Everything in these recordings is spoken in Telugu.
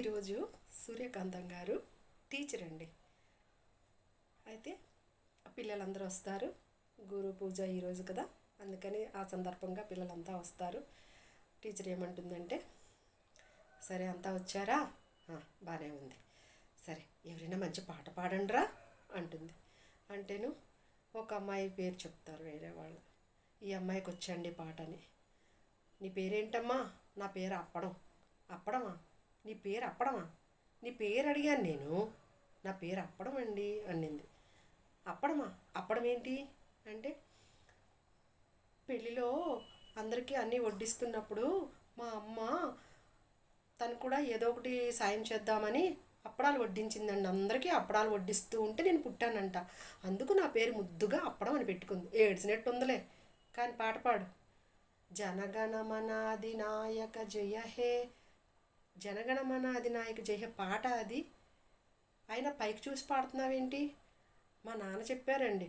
ఈరోజు సూర్యకాంతం గారు టీచర్ అండి. అయితే పిల్లలందరూ వస్తారు. గురు పూజ ఈరోజు కదా. అందుకని ఆ సందర్భంగా పిల్లలంతా వస్తారు. టీచర్ ఏమంటుందంటే సరే అంతా వచ్చారా? బాగానే ఉంది. సరే ఎవరైనా మంచి పాట పాడండిరా? అంటుంది. అంటేను ఒక అమ్మాయి పేరు చెప్తారు వేరే వాళ్ళు. ఈ అమ్మాయికి వచ్చండి పాట అని నీ పేరేంటమ్మా? నా పేరు అప్పడం. అప్పడమా? నీ పేరు అప్పడమా? నీ పేరు అడిగాను నేను. నా పేరు అప్పడం అండి అన్నింది. అప్పడమా? అప్పడం ఏంటి? అంటే పెళ్ళిలో అందరికీ అన్నీ వడ్డిస్తున్నప్పుడు మా అమ్మ తను కూడా ఏదో ఒకటి సాయం చేద్దామని అప్పడాలు వడ్డించిందండి. అందరికీ అప్పడాలు వడ్డిస్తూ ఉంటే నేను పుట్టానంట. అందుకు నా పేరు ముద్దుగా అప్పడం అని పెట్టుకుంది. ఏడ్చినట్టు ఉందిలే కానీ పాట పాడు. జనగణమనాది నాయక జయ హే. జనగణమన అధినాయక జయ పాట అది. అయినా పైకి చూసి పాడుతున్నావేంటి? మా నాన్న చెప్పారండి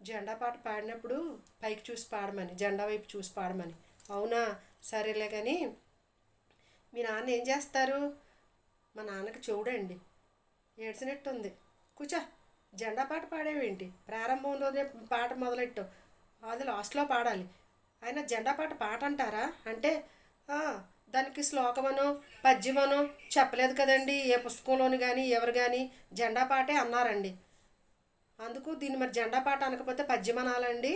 జెండా పాట పాడినప్పుడు పైకి చూసి పాడమని జెండా వైపు చూసి పాడమని. అవునా? సరేలే కానీ మీ నాన్న ఏం చేస్తారు? మా నాన్నకి చూడండి ఏడ్చినట్టుంది. కూర్చో జెండా పాట పాడేవేంటి? ప్రారంభంలోనే పాట మొదలెట్టావు అది లాస్ట్లో పాడాలి. అయినా జెండా పాట పాట అంటారా అంటే దానికి శ్లోకమనో పద్యమనో చెప్పలేదు కదండి. ఏ పుస్తకంలోని కానీ ఎవరు కానీ జెండా పాటే అన్నారండి. అందుకు దీన్ని మరి జెండా పాట అనకపోతే పద్యమనాలండి.